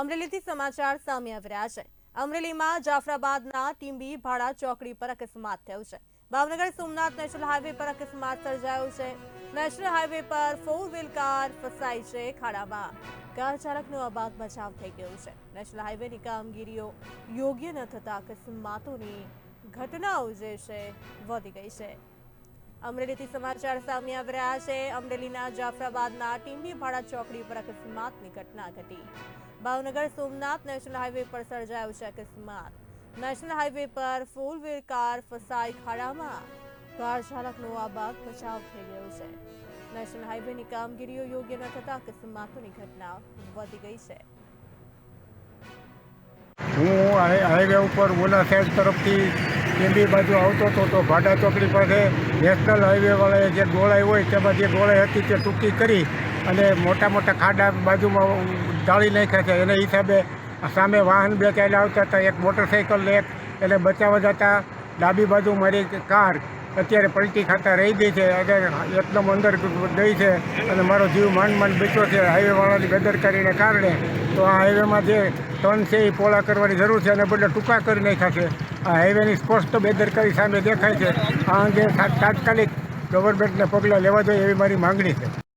અમરેલીથી સમાચાર સામે આવી રહ્યા છે. અમરેલીમાં જાફરાબાદના ટીંબી ભાડા ચોકડી પર અકસ્માત થયો છે. ભાવનગર સોમનાથ નેશનલ હાઈવે પર અકસ્માત સર્જાયો છે. નેશનલ હાઈવે પર ફોર વ્હીલ કાર ફસાઈ છે ખાડામાં. કાર ચાલકનો અબાગ બચાવ થઈ ગયો છે. નેશનલ હાઈવેની કામગીરીઓ યોગ્ય ન થતા અકસ્માતોની ઘટનાઓ જે છે વધી ગઈ છે. અમરેલીથી સમાચાર સામે આવી રહ્યા છે. અમરેલીના જાફરાબાદના ટીમ્બી ભાડા ચોકડી પર અકસ્માતની ઘટના ઘટી. ભાવનગર સોમનાથ નેશનલ હાઈવે પર સર્જાયો છે અકસ્માત. નેશનલ હાઈવે પર ફોર વ્હીલ કાર ફસાઈ ખાડામાં. કાર ચાલકનો આ બાગ બચાવ થઈ ગયો છે. નેશનલ હાઈવેની કામગીરીઓ યોગ્ય ન થતા અકસ્માતોની ઘટના વધી ગઈ છે. હું હાઈવે ઉપર ઓલા સાઈડ તરફથી કેન્ડી બાજુ આવતો હતો તો ભાડા ચોકડી પાસે નેશનલ હાઈવેવાળાએ જે ગોળાઈ હોય તેમાં જે ગોળાઈ હતી તે ટૂંકી કરી અને મોટા મોટા ખાડા બાજુમાં ઢાળી નાખ્યા છે. એના હિસાબે સામે વાહન બે ચાલ્યા આવતા હતા, એક મોટરસાઇકલ એક, એને બચાવવા જતા ડાબી બાજુ મારી કાર અત્યારે પલટી ખાતા રહી ગઈ છે. અને એકદમ અંદર ગઈ છે અને મારો જીવ માંડ માંડ બચ્યો છે હાઈવેવાળાની બેદરકારીને કારણે. તો આ હાઈવેમાં જે ટર્ન છે એ પોળા કરવાની જરૂર છે અને બદલે ટૂંકા કરી નાખ્યા છે. હાઈવેની સ્પષ્ટ બેદરકારી સામે દેખાય છે. આ અંગે તાત્કાલિક ગવર્મેન્ટને પગલાં લેવા જોઈએ એવી મારી માંગણી છે.